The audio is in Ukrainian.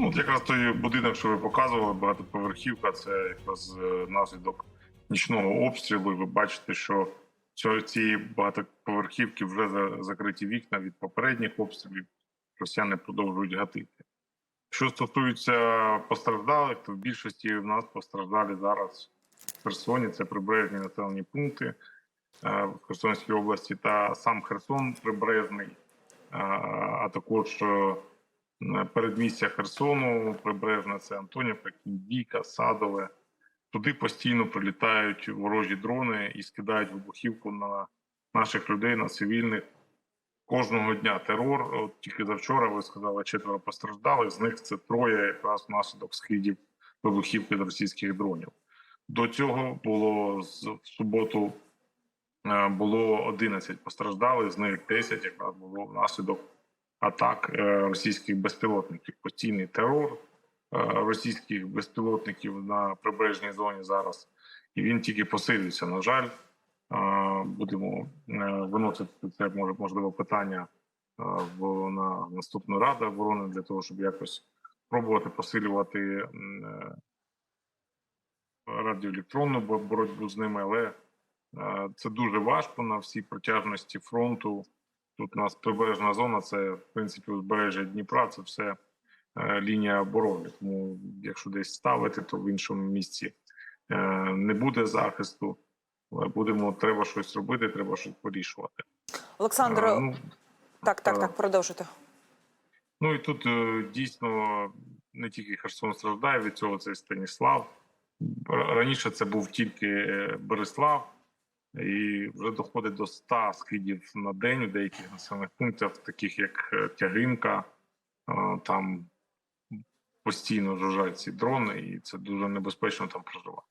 Ну, от якраз той будинок, що ви показували, багатоповерхівка, це якраз е, наслідок нічного обстрілу. Ви бачите, що цієї багатоповерхівки вже за- закриті вікна від попередніх обстрілів. Росіяни продовжують гатити. Що стосується постраждалих, то в більшості в нас постраждалі зараз в Херсоні. Це прибережні населені пункти е, в Херсонській області та сам Херсон прибережний, е, а також передмістя Херсону, прибережне це Антонівка, Кіндійка, Садове. Туди постійно прилітають ворожі дрони і скидають вибухівку на наших людей, на цивільних. Кожного дня терор. От тільки завчора ви сказали, четверо постраждалих. З них це троє якраз внаслідок скидів вибухівки від російських дронів. До цього було з в суботу е, було 11 постраждалих, з них 10 якраз було внаслідок атак е, російських безпілотників. Постійний терор е, російських безпілотників на прибережній зоні зараз, і він тільки посилюється. На жаль, Е, будемо виносити це може можливо питання в на наступну раду оборони для того, щоб якось пробувати посилювати радіоелектронну боротьбу з ними, але це дуже важко на всій протяжності фронту. Тут у нас прибережна зона, це в принципі узбережжя Дніпра, це все е, лінія оборони. Тому якщо десь ставити, то в іншому місці е, не буде захисту. Але будемо, треба щось робити, треба щось вирішувати. Олександр, А, ну, так, так, е, так, продовжуйте. Ну і тут е, дійсно не тільки Херсон страждає від цього, це і Станіслав. Раніше це був тільки е, Береслав, і вже доходить до 100 скидів на день у деяких населених пунктах, таких як е, Тягинка. Е, Там постійно жужжать ці дрони, і це дуже небезпечно там проживати.